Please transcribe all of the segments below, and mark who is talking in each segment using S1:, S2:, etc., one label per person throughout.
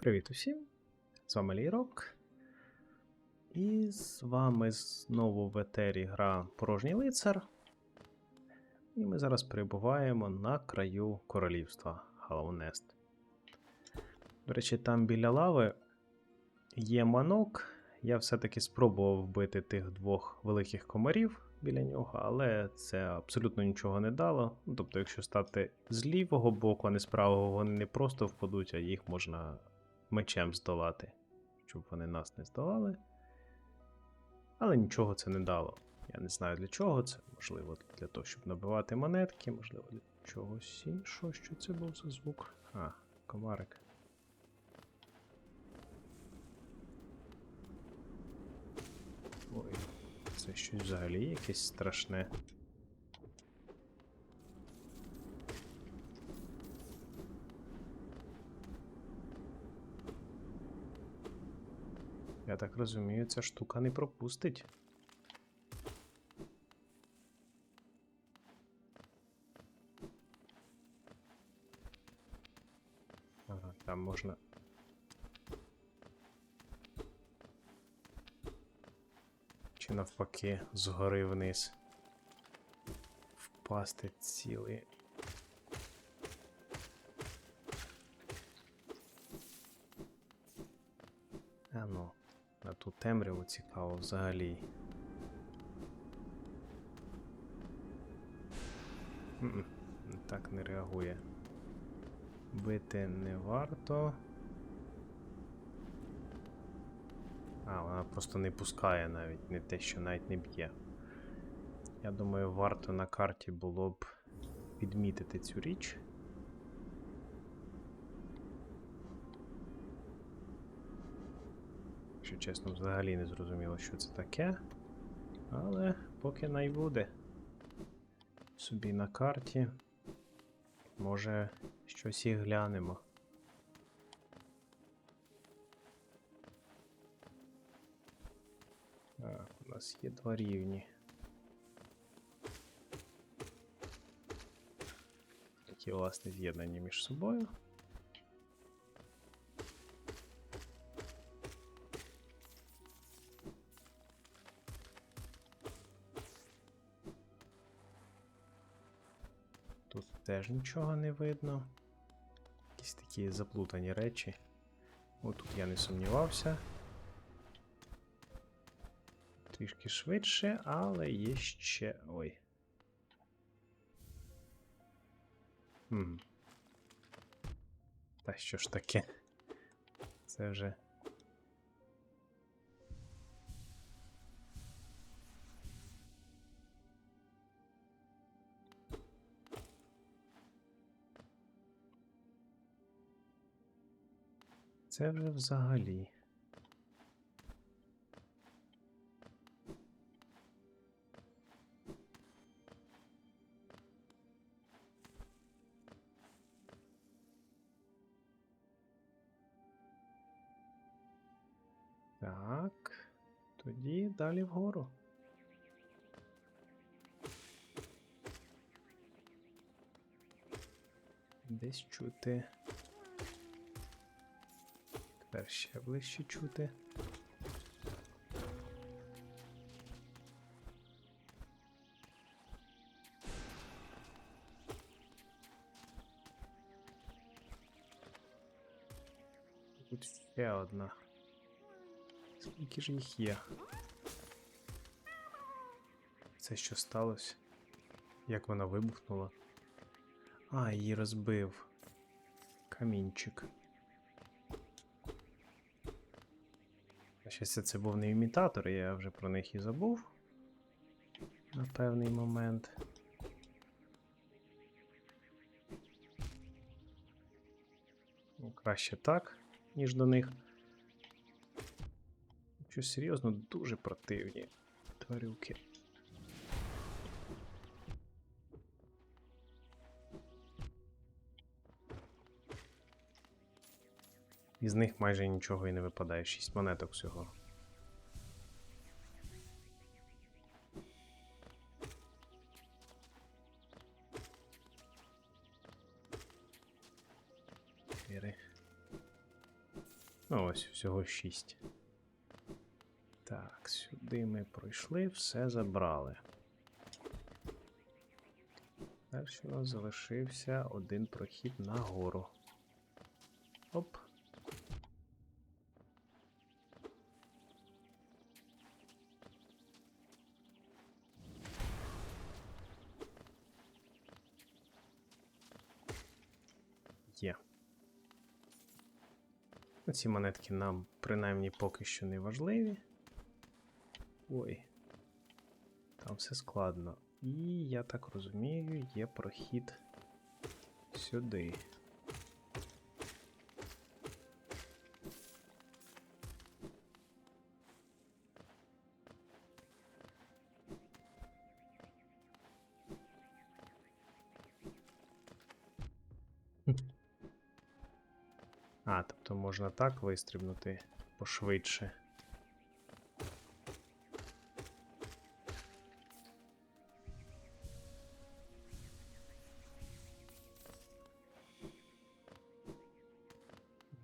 S1: Привіт усім! З вами Лірок. І з вами знову в етері гра Порожній лицар. І ми зараз перебуваємо на краю королівства Халаунест. До речі, там біля лави є манок. Я все-таки спробував вбити тих двох великих комарів біля нього, але це абсолютно нічого не дало. Ну, тобто, якщо стати з лівого боку, а не з правого, вони не просто впадуть, а їх можна мечем здолати, щоб вони нас не здолали. Але нічого це не дало. Я не знаю для чого це. Можливо, для того, щоб набивати монетки, можливо, для чогось іншого. Що це був за звук? А, комарик. Ой, це щось взагалі якесь страшне. Так розумію, ця штука не пропустить. Ага, там можна. Чи навпаки, згори вниз. Впасти цілий. Ту темряву цікаво взагалі. Так не реагує. Бити не варто. А, вона просто не пускає навіть, не те, що навіть не б'є. Я думаю, варто на карті було б відмітити цю річ. Якщо чесно, взагалі не зрозуміло, що це таке. Але поки най буде. Собі на карті. Може, щось і глянемо. Так, у нас є два рівні. Які, власне, з'єднані між собою. Теж нічого не видно. Якісь такі заплутані речі. Отут я не сумнівався. Трішки швидше, але є ще. Ой. Хм. Та що ж таке? Це вже. Це вже взагалі. Так, тоді далі вгору. Десь чути. Тепер ще ближче чути. Тут ще одна. Скільки ж їх є? Це що сталося? Як вона вибухнула? А, її розбив. Камінчик. Щастя, це був не імітатор, я вже про них і забув. На певний момент. Ну, краще так, ніж до них. Що серйозно, дуже противні тварюки. Із них майже нічого і не випадає, 6 монеток всього. Ну, ось всього 6. Так, сюди ми пройшли, все забрали. Далі у нас залишився один прохід нагору. Оп. Є. Ну, Ці монетки нам принаймні поки що не важливі. Ой. Там все складно. І я так розумію, є прохід сюди. А, тобто можна так вистрибнути пошвидше.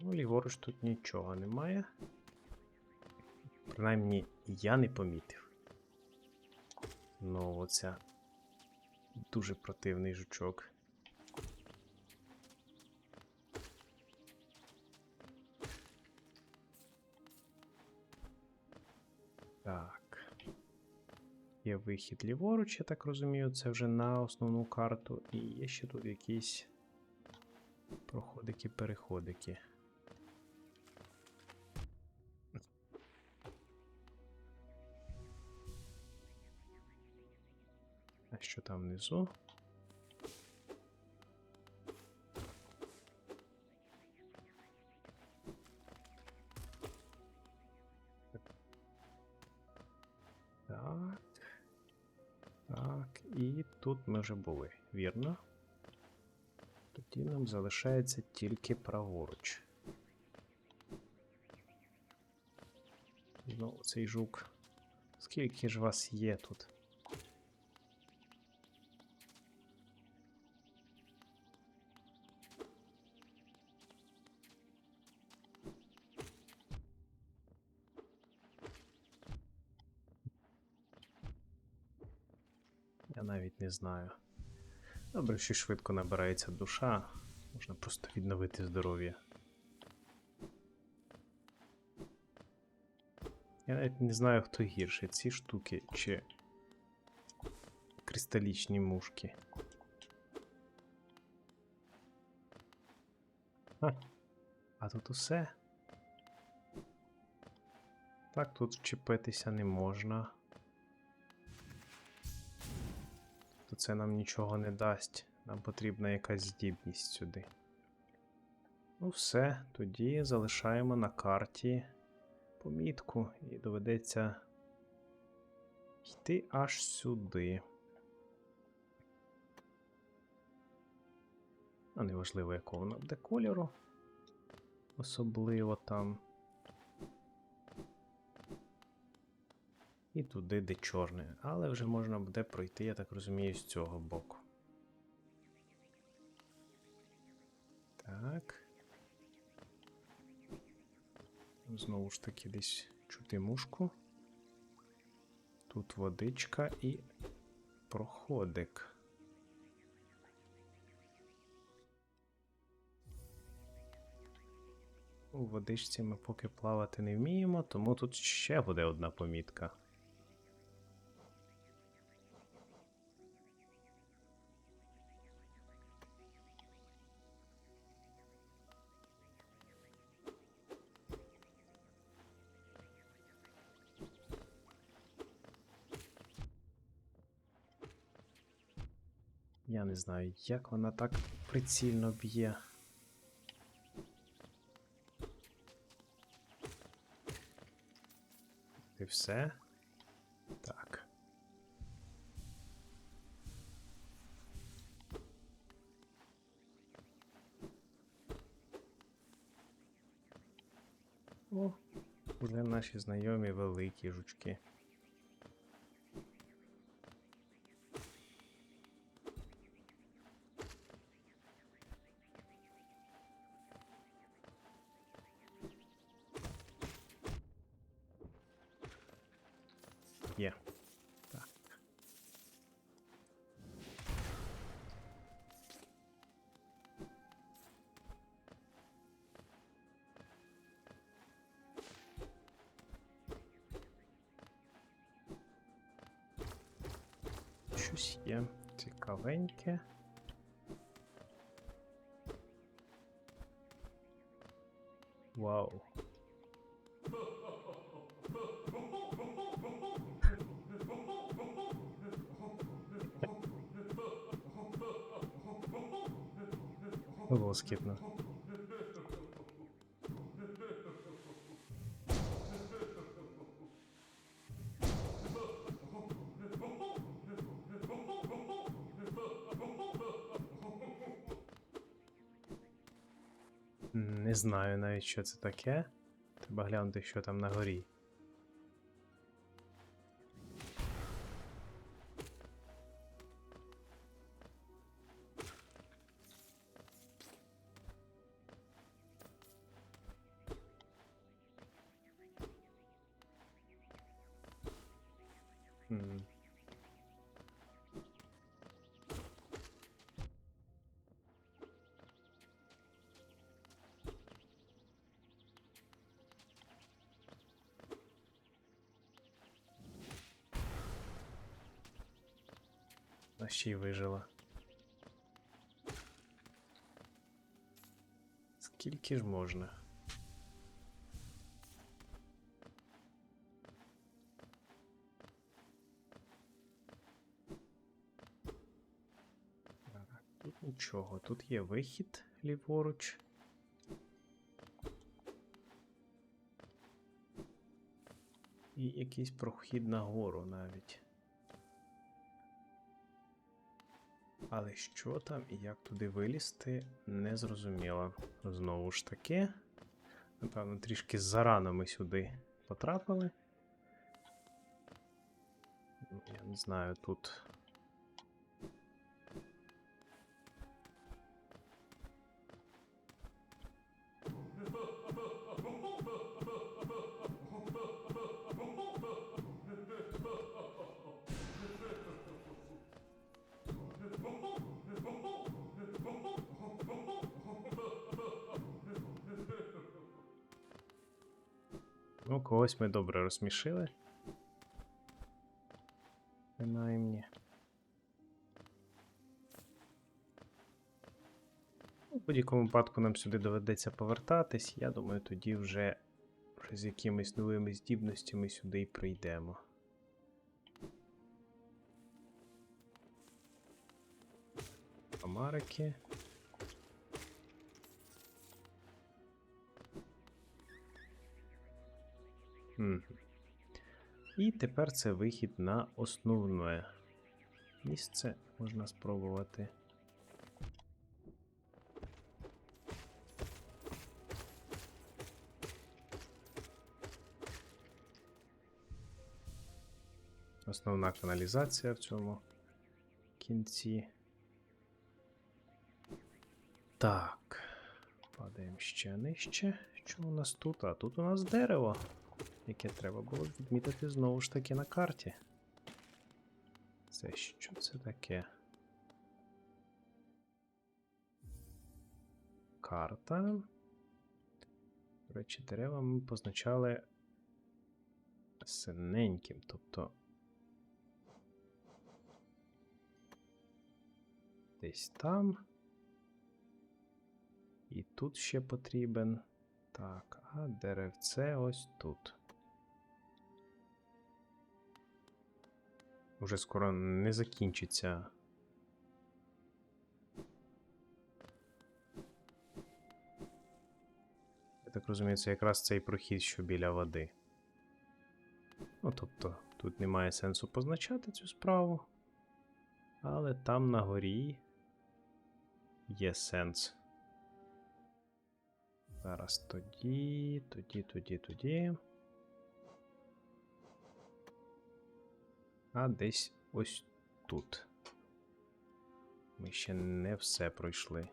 S1: Ну, ліворуч тут нічого немає. Принаймні, я не помітив. Ну, оця дуже противний жучок. Вихід ліворуч, я так розумію, це вже на основну карту. І є ще тут якісь проходики-переходики. А що там внизу? Тут ми вже були, вірно? Тоді нам залишається тільки праворуч. Ну, цей жук. Скільки ж вас є тут? Я навіть не знаю. Добре, що швидко набирається душа. Можна просто відновити здоров'я. Я навіть не знаю, хто гірше, ці штуки чи кристалічні мушки. А, а тут усе. Так, тут вчепитися не можна. Це нам нічого не дасть. Нам потрібна якась здібність сюди. Ну, все, тоді залишаємо на карті помітку і доведеться йти аж сюди. А неважливо, якого вона буде кольору. Особливо там. І туди, де чорне. Але вже можна буде пройти, я так розумію, з цього боку. Так. Знову ж таки десь чути мушку. Тут водичка і проходик. У водичці ми поки плавати не вміємо, тому тут ще буде одна помітка. Я не знаю, як вона так прицільно б'є. І все? Так. О, вже наші знайомі великі жучки. Є. Так. Щось. Лоскітно. Не знаю навіть, що це таке. Треба глянути, що там на горі. Ще вижила. Скільки ж можна? Тут нічого. Тут є вихід ліворуч. І якийсь прохід нагору навіть. Але що там і як туди вилізти, не зрозуміло. Знову ж таки. Напевно, трішки зарано ми сюди потрапили. Я не знаю, тут. Ну, когось ми добре розсмішили. Принаймні. Ну, В будь-якому випадку нам сюди доведеться повертатись. Я думаю, тоді вже, з якимись новими здібностями сюди й прийдемо. Амарики. І тепер це вихід на основне місце. Можна спробувати. Основна каналізація в цьому кінці. Так. Падаємо ще нижче. Що у нас тут? А тут у нас дерево яке треба було відмітити знову ж таки на карті. Це що це таке? Карта. Речі, дерева ми позначали синеньким, тобто. Десь там. І тут ще потрібен. Так, а деревце ось тут. Уже скоро не закінчиться. Я так розумію, це якраз цей прохід, що біля води. Ну, тобто, тут немає сенсу позначати цю справу. Але там на горі є сенс. Зараз тоді, тоді, тоді, тоді. А десь ось тут. Ми ще не все пройшли.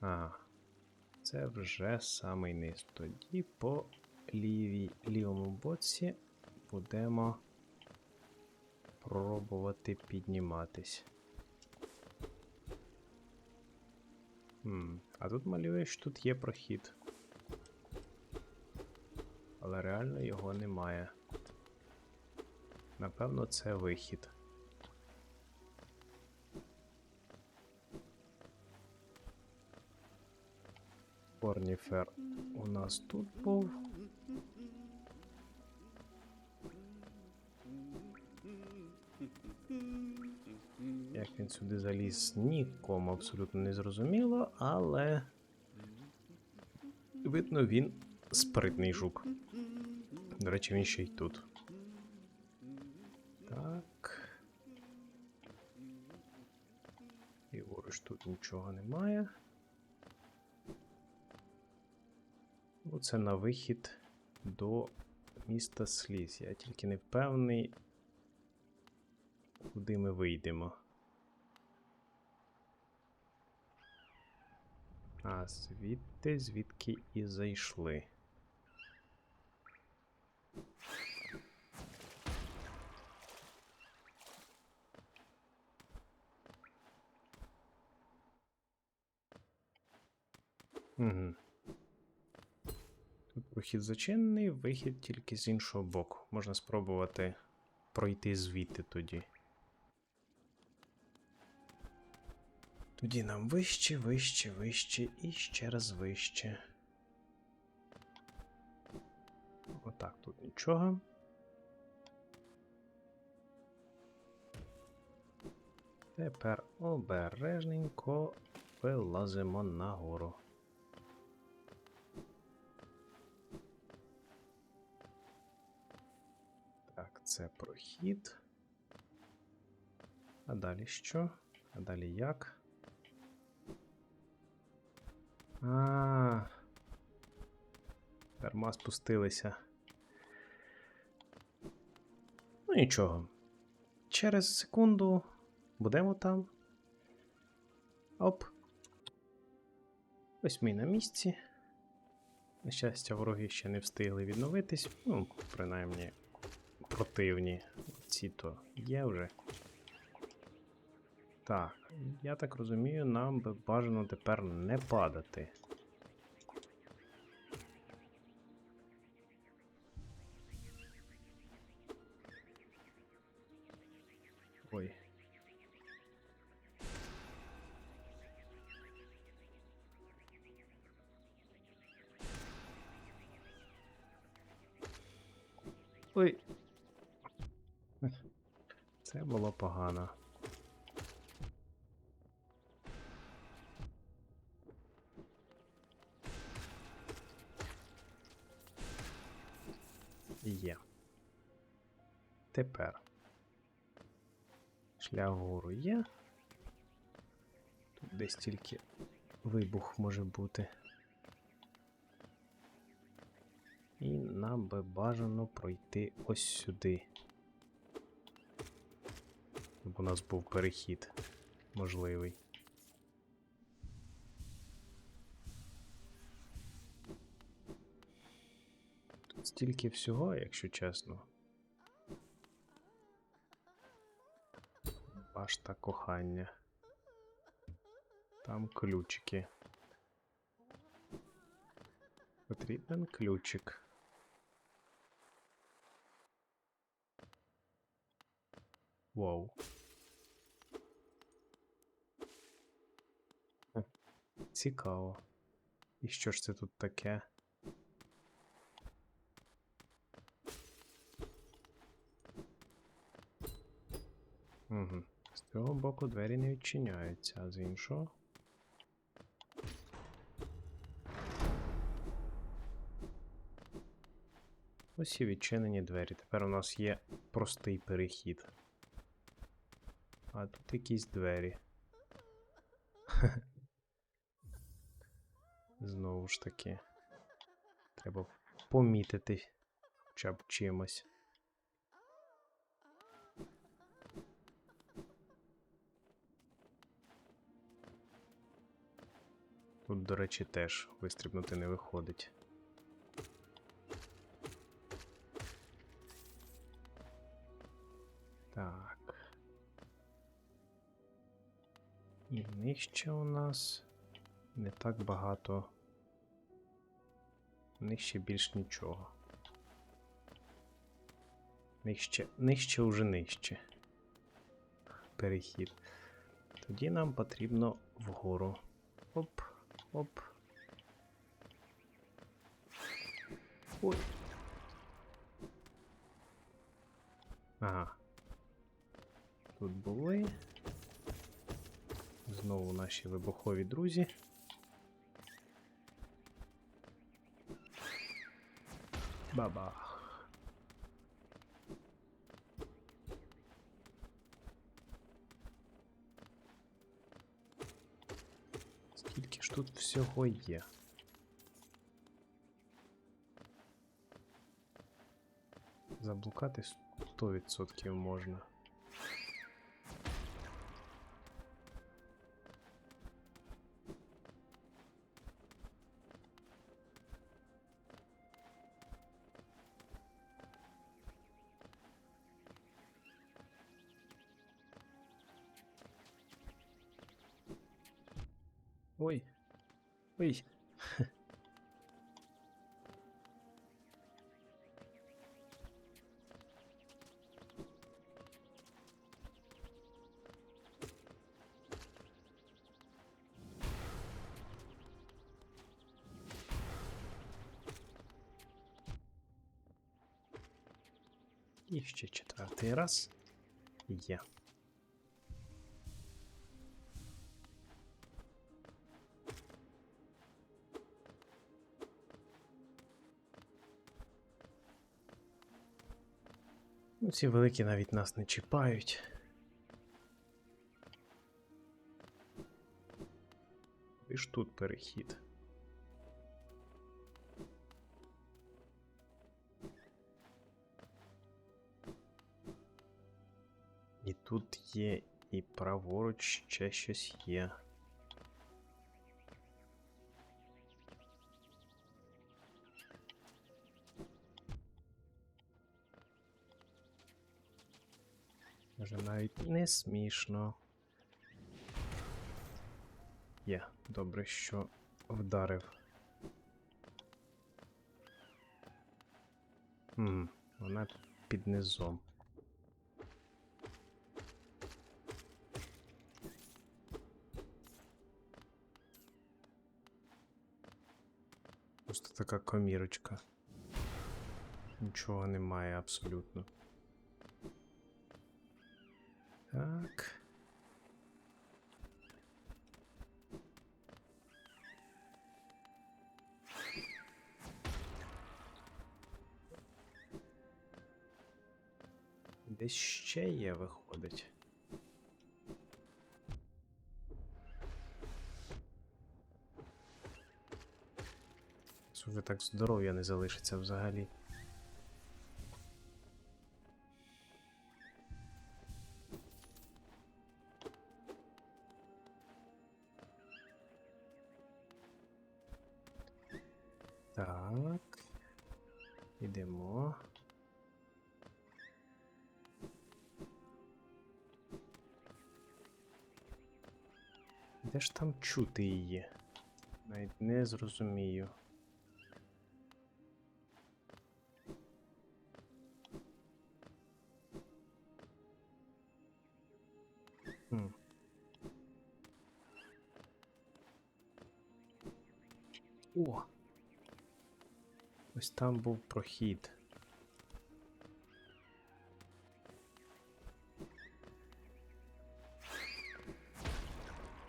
S1: А, це вже самий низ. Тоді по лівій, лівому боці будемо пробувати підніматись. Хм, а тут малює, що тут є прохід. Але реально його немає. Напевно, це вихід. Корніфер у нас тут був. Як він сюди заліз, нікому абсолютно не зрозуміло, але видно, він спритний жук. До речі, він ще й тут. Так. Ліворуч тут нічого немає. Оце на вихід до міста Сліз. Я тільки не впевнений, куди ми вийдемо. А, звідти, звідки і зайшли. Угу. Тут прохід зачинений, вихід тільки з іншого боку. Можна спробувати пройти звідти тоді. Тоді нам вище, вище, вище і ще раз вище. Отак, тут нічого. Тепер обережненько вилазимо нагору. Це прохід. А далі що? А далі як? А. Дарма спустилися. Ну нічого. Через секунду будемо там. Оп. Ось ми на місці. На щастя, вороги ще не встигли відновитись. Ну, принаймні, противні. Ці то є вже. Так, я так розумію, нам би бажано тепер не падати. Погано. Є. Тепер. Шлях вгору є. Тут десь тільки вибух може бути. І нам би бажано пройти ось сюди. Щоб у нас був перехід можливий. Тут стільки всього, якщо чесно. Башта кохання. Там ключики. Потрібен ключик. Вау. Хе, Цікаво. І що ж це тут таке? Угу. З цього боку двері не відчиняються, а з іншого. Ось і відчинені двері. Тепер у нас є простий перехід. А тут якісь двері. Знову ж таки. Треба помітити хоча б чимось. Тут, до речі, теж вистрибнути не виходить. Так. І нижче у нас не так багато. Нижче більш нічого. Нижче, нижче уже нижче. Перехід. Тоді нам потрібно вгору. Оп, оп. Ой. Ага. Тут були. Знову наші вибухові друзі. Бабах. Скільки ж тут всього є? Заблукати 100% можна. І ще четвертий раз. Є. Ну, ці великі навіть нас не чіпають. І ж тут перехід. Тут є, і праворуч ще щось є. Може навіть не смішно. Є, добре, що вдарив. Хм, вона під низом. Така комірочка. Нічого немає абсолютно. Так. Десь ще є, виходить. Це Вже так здоров'я не залишиться взагалі. Так. Ідемо. Де ж там чути її? Навіть не зрозумію. О! Ось там був прохід.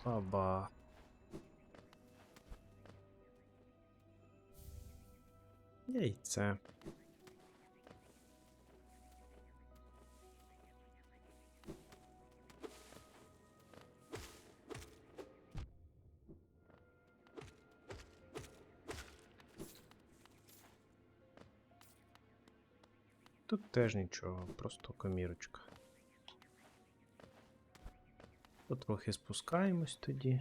S1: Аба. Яйце. теж нічого, просто комірочка. Потрохи спускаємось тоді.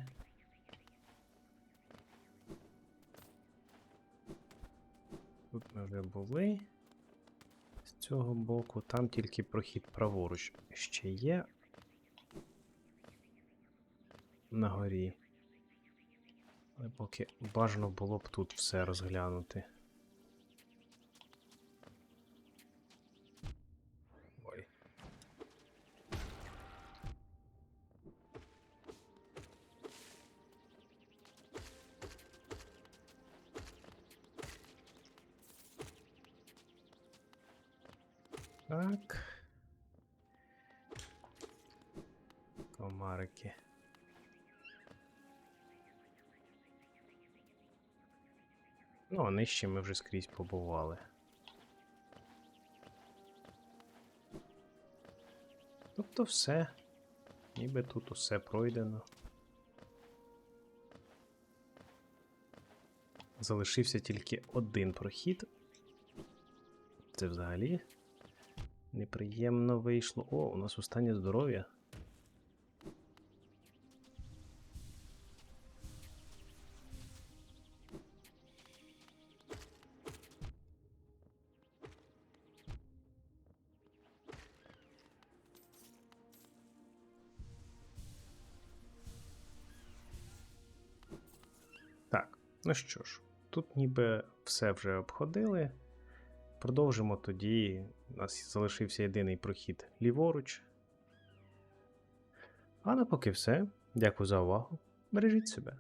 S1: Тут ми вже були. З цього боку, там тільки прохід праворуч ще є. На горі. Але поки бажано було б тут все розглянути. Нижче ми вже скрізь побували. Тобто все. Ніби тут усе пройдено. Залишився тільки один прохід. Це взагалі неприємно вийшло. О, у нас останнє здоров'я. Ну що ж, тут ніби все вже обходили. Продовжимо тоді. У нас залишився єдиний прохід ліворуч. А на поки все. Дякую за увагу. Бережіть себе.